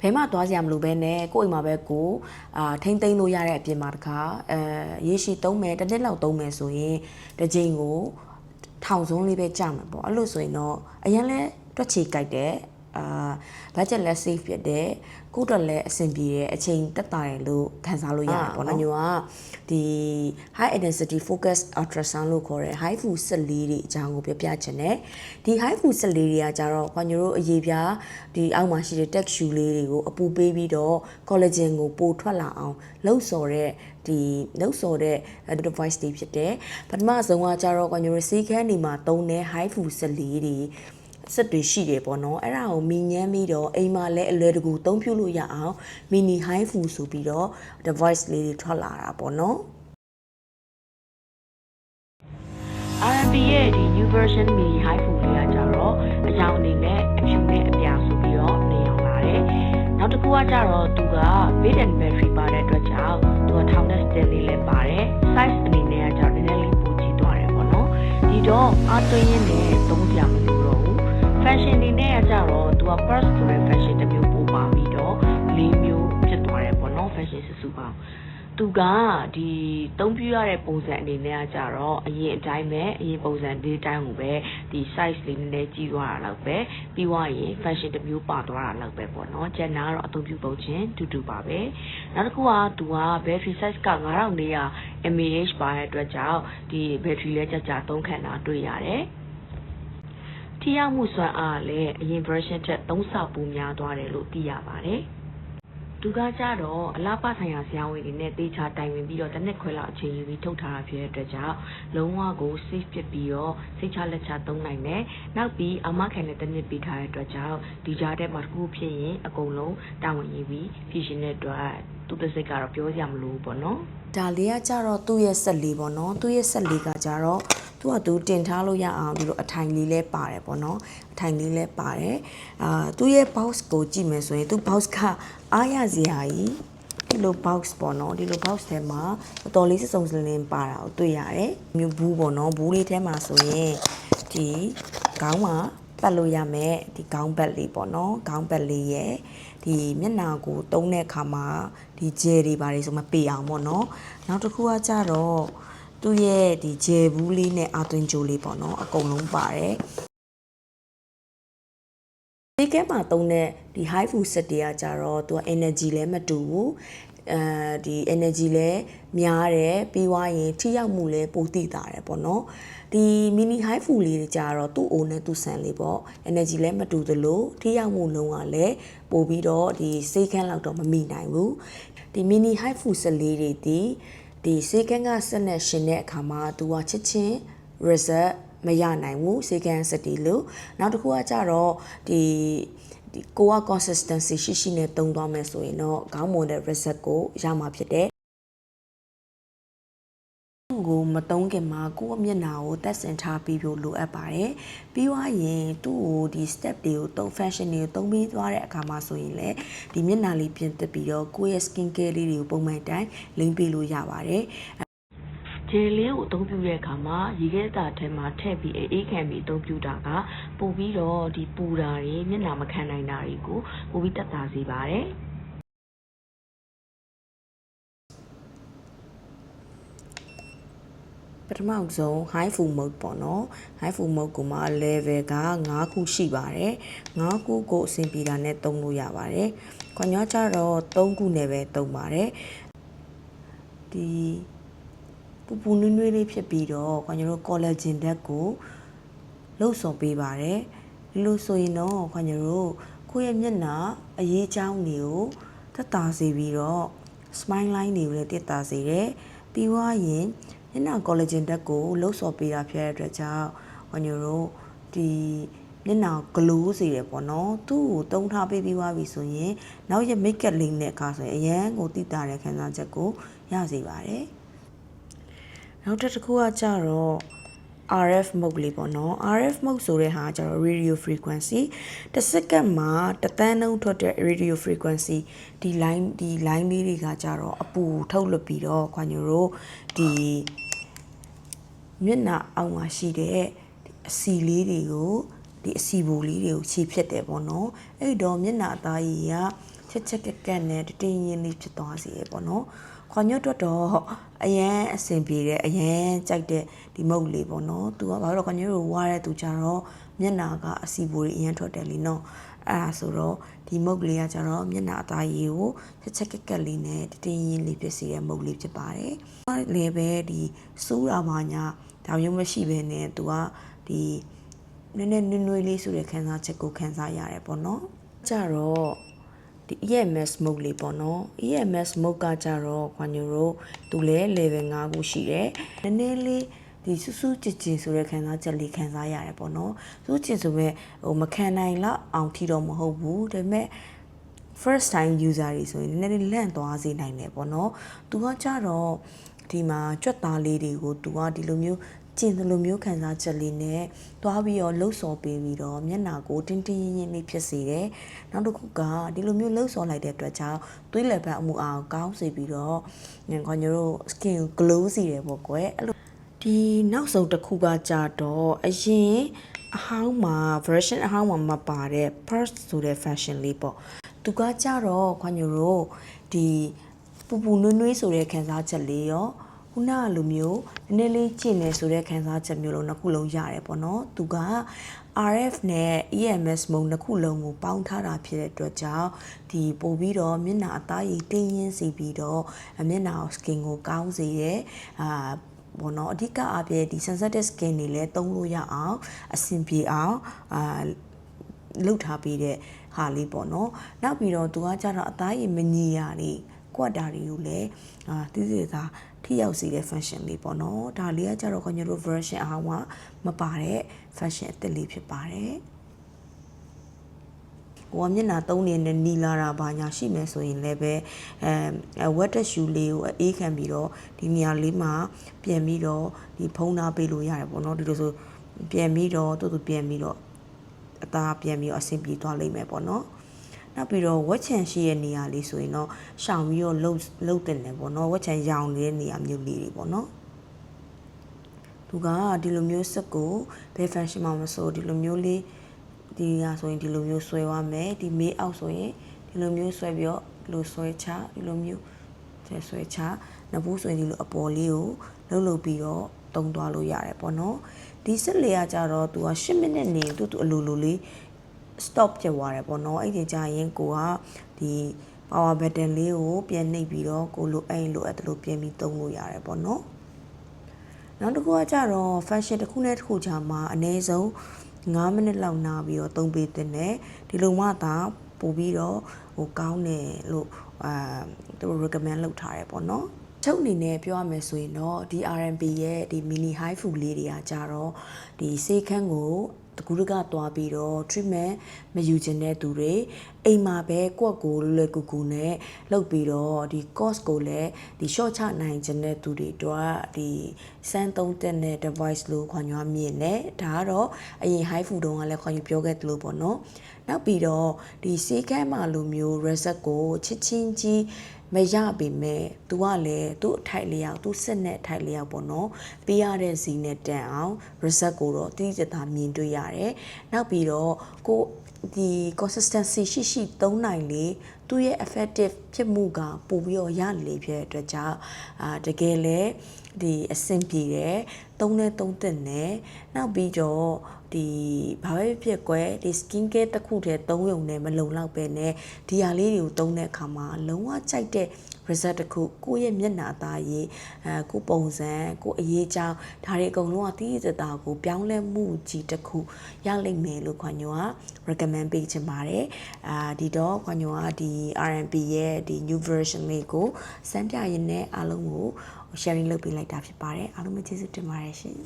ဘဲမှသွားစရာမလိုပဲနဲ့ကိုယ့်အိမ်မှာပဲကိုအာထိမ့်သိမ်းလို့ရတဲ့အပြင်မှာတခါအဲရေရှည်သုံးမယ်တစ်နှစ်လောက်သုံးမယ်ဆိုရင်တစ်ချိန်ကိုထောင်စုံလေးပဲကြာမှာပေါ့အဲ့လိုဆိုရင်တော့အရင်လဲတွက်ချေကြိုက်တယ် အာ budget လည်း safe ဖြစ်တယ်ကိုယ့်အတွက်လည်းအဆင်ပြေတယ်အချိန်တက်တာတယ်လို့ခံစားလို့ရတယ်ပေါ့နော်ညိုကဒီ high intensity focus ultrasound လို့ခေါ်တဲ့ high fu စက်လေးတွေအကြောင်းကိုပြောပြချင်တယ်ဒီ high fu စက်လေးတွေကကြတော့ခွန်ညိုတို့အရေးပြားဒီအောက်မှာရှိတဲ့ texture လေးတွေကိုအပူပေးပြီးတော့ collagen ကိုပိုထွက်လာအောင်လှုပ်ဆော်တဲ့ဒီလှုပ်ဆော်တဲ့ device တွေဖြစ်တယ်ပထမဆုံးကကြတော့ခွန်ညိုတို့စီးခန်းနေမှာသုံးတဲ့ high fu စက်လေးတွေ စက်တွေရှိတယ်ပေါ့နော်အဲ့ဒါကိုမီညမ်းပြီးတော့အိမ်မှာလည်းအလွယ်တကူသုံးဖြုလို့ရအောင် mini high fu ဆိုပြီးတော့ device လေးတွေထွက်လာတာပေါ့နော် R&B ရဲ့ဒီ new version mini high food လေးကကြတော့အကြောင်းအနေနဲ့အဖြူနဲ့အပြာဆိုပြီးတော့နေအောင်လာတယ်။နောက်တစ်ခုကကြတော့သူက weight and battery ပါတဲ့အတွက်ကြောင့်သူကထောင်တဲ့ stand လေးလည်းပါတယ်။ size အနေနဲ့ကကြတော့နည်းနည်းလေးပိုကြီးသွားတယ်ပေါ့နော်။ဒီတော့အသွင်းရင်းနဲ့သုံးစရာမလို က purse ဆိုတဲ့ fashion တစ်မျိုးပို့ပါပြီးတော့လေးမျိုးဖြစ်သွားတယ်ပေါ့နော် fashion စုစုပေါင်း။သူကဒီသုံးပြရတဲ့ပုံစံအနေနဲ့ကကြတော့အရင်အတိုင်းပဲအရင်ပုံစံဒီတိုင်းကိုပဲဒီ size လေးနည်းနည်းကြီးသွားတာတော့ပဲပြီးသွားရင် fashion တစ်မျိုးပါသွားတာတော့ပဲပေါ့နော်ကျန်တာကတော့အသုံးပြုပုံချင်းတူတူပါပဲနောက်တစ်ခုကသူက battery size က9400 mAh ပါတဲ့အတွက်ကြောင့်ဒီ battery လဲကြာကြာသုံးခံတာတွေ့ရတယ် ထိရောက်မှုစွမ်းအားလည်းအရင် version ထက်3ဆပိုများသွားတယ်လို့သိရပါတယ်။သူကကြတော့အလားပဆိုင်ရာဆရာဝန်တွေနဲ့တေချာတိုင်ပင်ပြီးတော့တစ်နှစ်ခွဲလောက်အချိန်ယူပြီးထုတ်ထားတာဖြစ်တဲ့အတွက်ကြောင့်လုံးဝကို safe ဖြစ်ပြီးတော့စိတ်ချလက်ချသုံးနိုင်တယ်။နောက်ပြီးအမခံနဲ့တစ်နှစ်ပေးထားတဲ့အတွက်ကြောင့်ဒီကြားထဲမှာတစ်ခုဖြစ်ရင်အကုန်လုံးတာဝန်ယူပြီးဖြည့်ရှင်တဲ့အတွက်သူတစ်စိတ်ကတော့ပြောစရာမလိုဘူးပေါ့နော်ဒါလေးကကြတော့သူ့ရဲ့ဆက်လေးပေါ့နော်သူ့ရဲ့ဆက်လေးကကြတော့ သူကသူတင်ထားလို့ရအောင်ဒီလိုအထိုင်လေးလဲပါတယ်ပေါ့နော်အထိုင်လေးလဲပါတယ်အာသူ့ရဲ့ box ကိုကြည့်မယ်ဆိုရင်သူ box ကအားရစရာကြီးဒီလို box ပေါ့နော်ဒီလို box ထဲမှာတော်တော်လေးစစုံစလင်းပါတာကိုတွေ့ရတယ်မျိုးဘူးပေါ့နော်ဘူးလေးထဲမှာဆိုရင်ဒီခေါင်းမှာပတ်လို့ရမယ်ဒီခေါင်းဘက်လေးပေါ့နော်ခေါင်းဘက်လေးရဲ့ဒီမျက်နှာကိုတုံးတဲ့အခါမှာဒီဂျယ်တွေပါတယ်ဆိုမပေအောင်ပေါ့နော်နောက်တစ်ခုကကြတော့ သူ့ရဲ့ဒီဂျယ်ဘူးလေးနဲ့အာသွင်းကြိုးလေးပေါ့နော်အကုန်လုံးပါတယ်ဒီကဲမှာတုံးတဲ့ဒီ high food set တွေကကြတော့သူက energy လည်းမတူဘူးအဲဒီ energy လည်းများတယ်ပြီးွားရင်ထိရောက်မှုလည်းပိုတိတာတယ်ပေါ့နော်ဒီ mini high food လေးတွေကြတော့သူ့အိုနဲ့သူ့ဆန်လေးပေါ့ energy လည်းမတူသလိုထိရောက်မှုလုံးဝလည်းပိုပြီးတော့ဒီစေးခန်းလောက်တော့မမိနိုင်ဘူးဒီ mini high food set လေးတွေဒီ ဒီစေးခန်းကဆက်နဲ့ရှင်တဲ့အခါမှာသူကချစ်ချင်း result မရနိုင်ဘူးစေကန်စတီလို့နောက်တစ်ခုကကြတော့ဒီဒီကိုက consistency ရှိရှိနဲ့တုံသွားမယ်ဆိုရင်တော့ခေါင်းမွန်တဲ့ result ကိုရမှာဖြစ်တယ် ကိုမတုံးခင်မှာကိုယ့်မျက်နှာကိုတက်ဆင်ထားပြီးဖို့လိုအပ်ပါတယ်။ပြီးွားရင်သူ့ကိုဒီ step တွေကိုတုံး fashion တွေကိုတုံးပြီးသွားတဲ့အခါမှာဆိုရင်လည်းဒီမျက်နှာလေးပြင်တက်ပြီးတော့ကိုယ့်ရဲ့ skin care လေးတွေကိုပုံမှန်တိုင်းလိမ့်ပေးလို့ရပါတယ်။ဂျယ်လေးကိုအသုံးပြုတဲ့အခါမှာရေခဲတာထဲမှာထည့်ပြီးအေးခံပြီးအသုံးပြုတာကပို့ပြီးတော့ဒီပူတာတွေမျက်နှာမခံနိုင်တာတွေကိုပို့ပြီးတက်တာစေပါတယ် ပထမဆုံး high full mode ပေါ့နော် high full mode ကိုမှ level က9ခုရှိပါတယ်9ခုကိုအဆင်ပြေတာနဲ့သုံးလို့ရပါတယ်ခွန်ညွားကြတော့3ခုနဲ့ပဲသုံးပါတယ်ဒီပူပူနွေးနွေးလေးဖြစ်ပြီးတော့ခွန်ညတို့ collagen ဓာတ်ကိုလှုပ်ဆော်ပေးပါတယ်ဒီလိုဆိုရင်တော့ခွန်ညတို့ကိုယ့်ရဲ့မျက်နှာအရေးအကြောင်းတွေကိုသက်သာစေပြီးတော့ smile line တွေကိုလည်းတက်တာစေတယ်ပြီးွားရင် မျက်နှာ collagen ဓာတ်ကိုလှုပ်ဆော်ပေးတာဖြစ်တဲ့အတွက်ကြောင့်ခွန်ညတို့ဒီမျက်နှာ glow စေတယ်ပေါ့နော်သူ့ကိုတုံးထားပေးပြီးွားပြီဆိုရင်နောက်ရက် make up လိမ့်တဲ့အခါဆိုရင်အရန်ကိုတိတာတဲ့ခံစားချက်ကိုရစေပါတယ်နောက်တစ်ခုကကြတော့ RF mode လေးပေါ့နော် RF mode ဆိုတဲ့ဟာကျတော့ radio frequency တစ်စက္ကန့်မှာတစ်သန်းနှုန်းထွက်တဲ့ radio frequency ဒီ line ဒီ line လေးတွေကကြတော့အပူထုတ်လွှတ်ပြီးတော့ခွာညိုတို့ဒီမျက်နှာအောက်မှာရှိတဲ့အစီလေးတွေကိုဒီအစီဘူလေးတွေကိုခြေဖြစ်တယ်ပေါ့နော်အဲ့တော့မျက်နှာအသားရည်က ချက်ချက်ကက်ကက်နဲ့တတင်းရင်းလေးဖြစ်သွားစေရပေါ့နော်ခွန်ညွတ်တော့တော့အရန်အဆင်ပြေတယ်အရန်ကြိုက်တဲ့ဒီမုတ်လေးပေါ့နော်သူကဘာလို့လဲခွန်ညွတ်ကိုဝါတဲ့သူကြတော့မျက်နာကအစီပိုတွေအရန်ထွက်တယ်လीနော်အဲ့ဒါဆိုတော့ဒီမုတ်လေးကကြတော့မျက်နာအသားရည်ကိုချက်ချက်ကက်ကက်လေးနဲ့တတင်းရင်းလေးဖြစ်စေတဲ့မုတ်လေးဖြစ်ပါတယ်။လေပဲဒီစိုးတာမှညာဒါမျိုးမရှိဘဲနဲ့သူကဒီနည်းနည်းနွေ့နွေ့လေးဆိုတဲ့ခံစားချက်ကိုခံစားရတယ်ပေါ့နော်။ကြတော့ ဒီ EMS smoke လေးပေါ့နော် EMS smoke ကကြတော့ခွန်ညိုတို့သူလဲ level 5ခုရှိတယ်နည်းနည်းလေးဒီစူးစူးကြည်ကြည်ဆိုတဲ့ခံစားချက်လေးခံစားရတယ်ပေါ့နော်စူးကြည်ဆိုမဲ့ဟိုမခံနိုင်လောက်အောင်ထီတော့မဟုတ်ဘူးဒါပေမဲ့ first time user တွေဆိုရင်နည်းနည်းလေးလန့်သွားစေနိုင်တယ်ပေါ့နော်သူကကြတော့ဒီမှာကြွက်သားလေးတွေကိုသူကဒီလိုမျိုး ကျင်လိုမျိုးခံစားချက်လေးနဲ့သွားပြီးတော့လှုပ်ဆော်ပေးပြီးတော့မျက်နာကိုတင်းတင်းရင်းရင်းလေးဖြစ်စေတယ်။နောက်တစ်ခုကဒီလိုမျိုးလှုပ်ဆော်လိုက်တဲ့အတွက်ကြောင့်သွေးလည်ပတ်အမှုအောင်ကောင်းစေပြီးတော့ငင်ခေါညတို့ skin ကို glow စေတယ်ပေါ့ကွယ်။အဲ့လိုဒီနောက်ဆုံးတစ်ခုကကြတော့အရင်အဟောင်းမှာ version အဟောင်းမှာမပါတဲ့ first ဆိုတဲ့ fashion လေးပေါ့။သူကကြတော့ခေါညတို့ဒီပူပူနွေးနွေးဆိုတဲ့ခံစားချက်လေးရော ခုနကလိုမျိုးနည်းနည်းလေးကျင့်နေဆိုတဲ့ခံစားချက်မျိုးလုံးနှစ်ခုလုံးရတယ်ပေါ့နော်သူက RF နဲ့ EMS မုံနှစ်ခုလုံးကိုပေါင်းထားတာဖြစ်တဲ့အတွက်ကြောင့်ဒီပို့ပြီးတော့မျက်နှာအသားရည်တင်းရင်းစီပြီးတော့မျက်နှာ skin ကိုကောင်းစေရဲအာဘောနော်အဓိကအပြည့်ဒီ sensitive skin တွေလည်းသုံးလို့ရအောင်အဆင်ပြေအောင်အာလှုပ်ထားပြီးတဲ့ဟာလေးပေါ့နော်နောက်ပြီးတော့သူကကြတော့အသားရည်မညီရလေး ကွက်တာတွေကိုလည်းအာတိတိသာထိရောက်စေတဲ့ function လေးပေါ့နော်ဒါလေးကကြတော့ခင်ဗျားတို့ version အဟောင်းကမပါတဲ့ function အသစ်လေးဖြစ်ပါတယ်ဟိုမျက်နှာသုံးနေတဲ့နီလာတာဘာညာရှိမယ်ဆိုရင်လည်းပဲအဲဝက်တက်ရှူလေးကိုအေးခံပြီးတော့ဒီနေရာလေးမှာပြန်ပြီးတော့ဒီဖုံးသားပေးလို့ရတယ်ပေါ့နော်ဒီလိုဆိုပြန်ပြီးတော့တူတူပြန်ပြီးတော့အသားပြန်ပြီးတော့အဆင်ပြေသွားလိမ့်မယ်ပေါ့နော် နောက်ပြီးတော့ဝက်ချန်ရှိတဲ့နေရာလေးဆိုရင်တော့ရှောင်ပြီးတော့လှုပ်လှုပ်တင်တယ်ပေါ့နော်ဝက်ချန်ရောင်နေတဲ့နေရာမျိုးလေးတွေပေါ့နော်သူကဒီလိုမျိုးစက်ကိုဘယ် function မှာမဆိုဒီလိုမျိုးလေးဒီဟာဆိုရင်ဒီလိုမျိုးဆွဲသွားမယ်ဒီမေးအောက်ဆိုရင်ဒီလိုမျိုးဆွဲပြီးတော့ဒီလိုဆွဲချဒီလိုမျိုးဆွဲဆွဲချနဘူးဆိုရင်ဒီလိုအပေါ်လေးကိုလှုပ်လှုပ်ပြီးတော့တုံသွားလို့ရတယ်ပေါ့နော်ဒီစက်လေးကကြတော့သူက10မိနစ်နေတူတူအလိုလိုလေး stop ဖြစ်သွားတယ်ပေါ့နော်အဲ့ဒီကြရင်ကိုကဒီ power button လေးကိုပြန်နှိပ်ပြီးတော့ကိုလိုအဲ့လိုအဲ့လိုပြန်ပြီးသုံးလို့ရတယ်ပေါ့နော်နောက်တစ်ခုကကြတော့ fashion တစ်ခုနဲ့တစ်ခုကြာမှာအနည်းဆုံး9မိနစ်လောက်နားပြီးတော့သုံးပေးတဲ့နဲ့ဒီလိုမှသာပို့ပြီးတော့ဟိုကောင်းတယ်လို့အာသူ recommend လုပ်ထားတယ်ပေါ့နော်ချုပ်အနေနဲ့ပြောရမယ်ဆိုရင်တော့ဒီ RMB ရဲ့ဒီ mini high food လေးတွေကကြတော့ဒီစေခန်းကို တကူတကသွားပြီးတော့ treatment မယူခြင်းတဲ့သူတွေအိမ်မှာပဲကိုယ့်ကိုယ်လွယ်ကူကူနဲ့လုပ်ပြီးတော့ဒီ cost ကိုလည်းဒီ short ချနိုင်ခြင်းတဲ့သူတွေတော့ဒီစမ်းသုံးတဲ့ device လို့ခွန်ညွှန်းမြင်တယ်ဒါကတော့အရင် high food တုန်းကလည်းခွန်ယူပြောခဲ့သလိုပေါ့နော်နောက်ပြီးတော့ဒီစေခန်းမှာလိုမျိုး reset ကိုချစ်ချင်းကြီး မရပေမဲ့သူကလည်းသူ့အထိုက်လျောက်သူ့စစ်နဲ့အထိုက်လျောက်ပေါ့နော်ပေးရတဲ့ဇီနဲ့တန်အောင် reset ကိုတော့တိကျတာမြင်တွေ့ရတယ်နောက်ပြီးတော့ကိုဒီ consistency ရှိရှိသုံးနိုင်လေသူ့ရဲ့ effective ဖြစ်မှုကပိုပြီးတော့ရလေဖြစ်တဲ့အတွက်ကြောင့်အာတကယ်လဲဒီအဆင်ပြေတယ်သုံးနဲ့သုံးသက်နဲ့နောက်ပြီးတော့ ဒီဘာပဲဖြစ်ကွယ်ဒီ skin care တစ်ခုတည်းသုံးရုံနဲ့မလုံလောက်ပဲနဲ့ဒီဟာလေးတွေကိုသုံးတဲ့အခါမှာလုံးဝကြိုက်တဲ့ result တစ်ခုကိုယ့်ရဲ့မျက်နှာသားရေးအဲကိုပုံစံကိုအရေးကြောင်းဒါတွေအကုန်လုံးကတိတိကျကျကိုပြောင်းလဲမှုကြီးတစ်ခုရလိမ့်မယ်လို့ခွန်ညိုက recommend ပေးချင်ပါတယ်အာဒီတော့ခွန်ညိုကဒီ RMB ရဲ့ဒီ new version လေးကိုစမ်းပြရင်းနဲ့အားလုံးကို sharing လုပ်ပေးလိုက်တာဖြစ်ပါတယ်အားလုံးပဲကျေးဇူးတင်ပါတယ်ရှင်